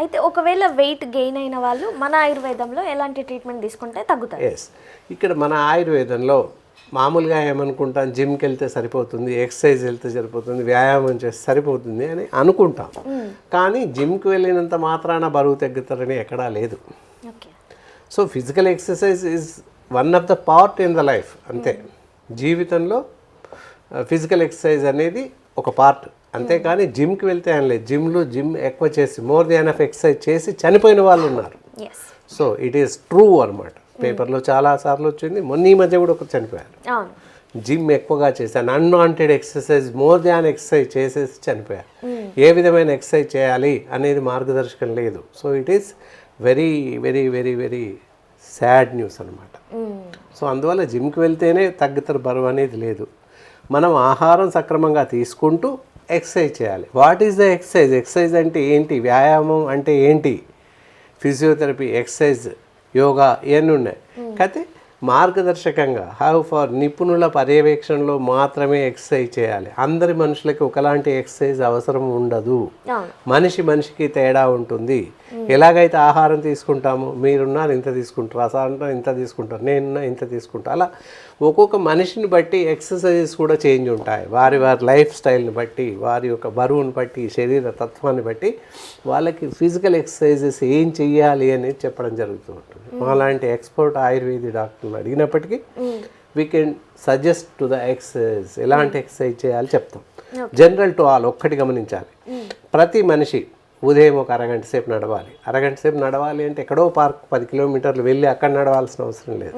అయితే ఒకవేళ weight gain అయిన వాళ్ళు మన ఆయుర్వేదంలో ఎలాంటి ట్రీట్మెంట్ తీసుకుంటే తగ్గుతారు. ఎస్ ఇక్కడ మన ఆయుర్వేదంలో మామూలుగా ఏమనుకుంటాం జిమ్కి వెళ్తే సరిపోతుంది ఎక్సర్సైజ్ వెళ్తే సరిపోతుంది వ్యాయామం చేస్తే సరిపోతుంది అని అనుకుంటాం. కానీ జిమ్కి వెళ్ళినంత మాత్రాన బరువు తగ్గుతారని ఎక్కడా లేదు. Okay so physical exercise is one of the part in the life అంతే. జీవితంలో ఫిజికల్ ఎక్సర్సైజ్ అనేది ఒక పార్ట్ అంతేకాని జిమ్కి వెళ్తే అని లేదు. జిమ్లో జిమ్ ఎక్కువ చేసి మోర్ దాన్ ఆఫ్ ఎక్సర్సైజ్ చేసి చనిపోయిన వాళ్ళు ఉన్నారు. సో ఇట్ ఈస్ ట్రూ అనమాట పేపర్లో చాలా సార్లు వచ్చింది. మొన్న ఈ మధ్య కూడా ఒక చనిపోయారు. జిమ్ ఎక్కువగా చేశాను unwanted exercise more than exercise చేసేసి చనిపోయారు. ఏ విధమైన ఎక్సర్సైజ్ చేయాలి అనేది మార్గదర్శకం లేదు. So it is very very very very sad news అనమాట సో అందువల్ల జిమ్కి వెళ్తేనే తగ్గుతారు బరువు అనేది లేదు. మనం ఆహారం సక్రమంగా తీసుకుంటూ ఎక్సర్సైజ్ చేయాలి. What is the exercise exercise అంటే ఏంటి? వ్యాయామం అంటే ఏంటి? ఫిజియోథెరపీ ఎక్సర్సైజ్ యోగా ఇవన్నీ ఉన్నాయి. కాకపోతే మార్గదర్శకంగా హౌ ఫర్ నిపుణుల పర్యవేక్షణలో మాత్రమే ఎక్సర్సైజ్ చేయాలి. అందరి మనుషులకి ఒకలాంటి ఎక్సర్సైజ్ అవసరం ఉండదు. మనిషి మనిషికి తేడా ఉంటుంది. ఎలాగైతే ఆహారం తీసుకుంటామో మీరున్నారు ఇంత తీసుకుంటారు అసాంతం ఇంత తీసుకుంటారు నేనున్నా ఇంత తీసుకుంటా అలా ఒక్కొక్క మనిషిని బట్టి ఎక్సర్సైజెస్ కూడా చేంజ్ ఉంటాయి. వారి వారి లైఫ్ స్టైల్ని బట్టి వారి యొక్క బరువుని బట్టి శరీర తత్వాన్ని బట్టి వాళ్ళకి ఫిజికల్ ఎక్సర్సైజెస్ ఏం చెయ్యాలి అనేది చెప్పడం జరుగుతూ ఉంటుంది. మాలాంటి ఎక్స్పర్ట్ ఆయుర్వేది డాక్టర్లు అడిగినప్పటికీ we can suggest to the exercise ఎలాంటి ఎక్సర్సైజ్ చేయాలి చెప్తాం. జనరల్ టు ఆల్ ఒక్కటి గమనించాలి. ప్రతి మనిషి ఉదయం ఒక అరగంట సేపు నడవాలి. అరగంట సేపు నడవాలి అంటే ఎక్కడో పార్క్ పది కిలోమీటర్లు వెళ్ళి అక్కడ నడవాల్సిన అవసరం లేదు.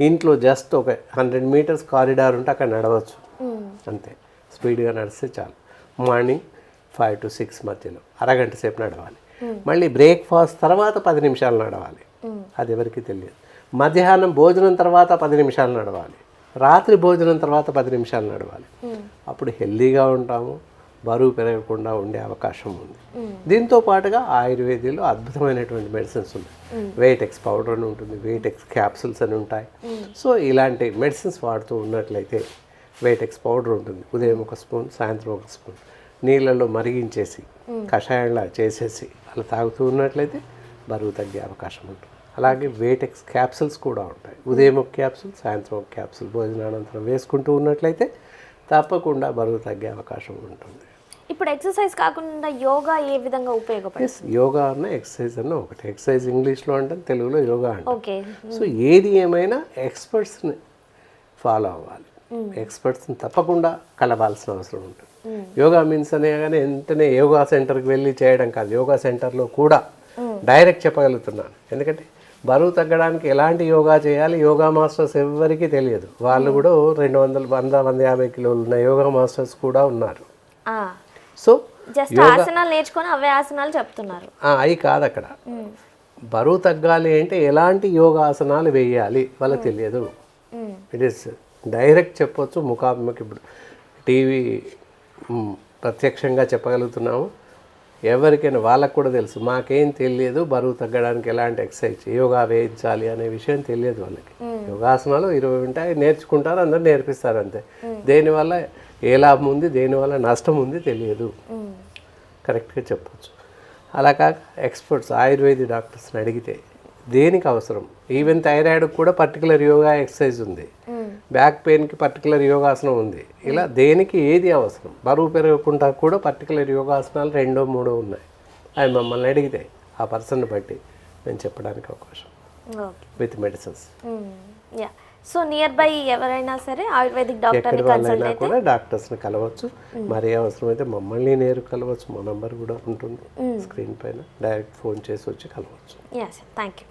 ఇంట్లో జస్ట్ ఒక హండ్రెడ్ మీటర్స్ కారిడార్ ఉంటే అక్కడ నడవచ్చు. అంతే. స్పీడ్గా నడిస్తే చాలు. మార్నింగ్ ఫైవ్ టు సిక్స్ మధ్యలో. అరగంట సేపు నడవాలి. మళ్ళీ బ్రేక్ఫాస్ట్ తర్వాత పది నిమిషాలు నడవాలి. అది ఎవరికి తెలియదు. మధ్యాహ్నం భోజనం తర్వాత పది నిమిషాలు నడవాలి. రాత్రి భోజనం తర్వాత పది నిమిషాలు నడవాలి. అప్పుడు హెల్దీగా ఉంటాము. బరువు పెరగకుండా ఉండే అవకాశం ఉంది. దీంతో పాటుగా ఆయుర్వేదంలో అద్భుతమైనటువంటి మెడిసిన్స్ ఉన్నాయి. వెయిట్ ఎక్స్ పౌడర్ అని ఉంటుంది వెయిట్ ఎక్స్ క్యాప్సుల్స్ అని ఉంటాయి. సో ఇలాంటి మెడిసిన్స్ వాడుతూ ఉన్నట్లయితే వెయిట్ ఎక్స్ పౌడర్ ఉంటుంది. ఉదయం ఒక స్పూన్ సాయంత్రం ఒక స్పూన్. నీళ్ళలో మరిగించేసి కషాయంలా చేసేసి అలా తాగుతూ ఉన్నట్లయితే బరువు తగ్గే అవకాశం ఉంటుంది. అలాగే వేటెక్స్ క్యాప్సిల్స్ కూడా ఉంటాయి. ఉదయం ఒక క్యాప్సిల్ సాయంత్రం ఒక క్యాప్సిల్ భోజనానంతరం వేసుకుంటూ ఉన్నట్లయితే తప్పకుండా బరువు తగ్గే అవకాశం ఉంటుంది. ఇప్పుడు ఎక్సర్సైజ్ కాకుండా యోగా ఏ విధంగా ఉపయోగపడుతుంది? యోగా అన్న ఎక్సర్సైజ్ అన్న ఒకటి. ఎక్సర్సైజ్ ఇంగ్లీష్లో అంటే తెలుగులో యోగా అంటే ఓకే. సో ఏది ఏమైనా ఎక్స్పర్ట్స్ని ఫాలో అవ్వాలి. ఎక్స్పర్ట్స్ని తప్పకుండా కలవాల్సిన అవసరం ఉంటుంది. యోగా మీన్స్ అనే కానీ వెంటనే యోగా సెంటర్కి వెళ్ళి చేయడం కాదు. యోగా సెంటర్లో కూడా డైరెక్ట్ చెప్పగలుగుతున్నాను. ఎందుకంటే బరువు తగ్గడానికి ఎలాంటి యోగా చేయాలి? యోగా మాస్టర్స్ ఎవరికీ తెలియదు. వాళ్ళు కూడా రెండు వందల వంద వంద యాభై కిలోలు ఉన్న యోగా మాస్టర్స్ కూడా ఉన్నారు. సో జస్ట్ ఆసనాలు నేర్చుకొని అవే ఆసనాలు చెప్తున్నారు. అవి కాదు అక్కడ బరువు తగ్గాలి అంటే ఎలాంటి యోగాసనాలు వేయాలి వాళ్ళకి తెలియదు. ఇట్ ఈస్ డైరెక్ట్ చెప్పొచ్చు ముఖాముఖి ఇప్పుడు టీవీ ప్రత్యక్షంగా చెప్పగలుగుతున్నాము. ఎవరికైనా వాళ్ళకు కూడా తెలుసు. మాకేం తెలియదు బరువు తగ్గడానికి ఎలాంటి ఎక్సర్సైజ్ యోగా వేయించాలి అనే విషయం తెలియదు వాళ్ళకి. యోగాసనాలు ఇరవై ఉంటాయి నేర్చుకుంటారు అందరు నేర్పిస్తారు అంతే. దేనివల్ల ఏ లాభం ఉంది దేనివల్ల నష్టం ఉంది తెలియదు. కరెక్ట్గా చెప్పొచ్చు. అలా కాక ఎక్స్పర్ట్స్ ఆయుర్వేది డాక్టర్స్ని అడిగితే దేనికి అవసరం? ఈవెన్ థైరాయిడ్ కూడా పర్టికులర్ యోగా ఎక్సర్సైజ్ ఉంది. బ్యాక్ పెయిన్కి పర్టికులర్ యోగాసనం ఉంది. ఇలా దేనికి ఏది అవసరం? బరువు పెరగకుండా కూడా పర్టికులర్ యోగాసనాలు రెండో మూడో ఉన్నాయి. అవి మమ్మల్ని అడిగితే ఆ పర్సన్ బట్టి నేను చెప్పడానికి అవకాశం. With medicines. So near by ఎవరైనా సరే ఆయుర్వేదిక్ కన్సల్ట్ వాళ్ళైనా కూడా డాక్టర్స్ని కలవచ్చు. మరి అవసరమైతే మమ్మల్ని నేరు కలవచ్చు. మా నంబర్ కూడా ఉంటుంది స్క్రీన్ పైన. డైరెక్ట్ ఫోన్ చేసి వచ్చి కలవచ్చు. Thank you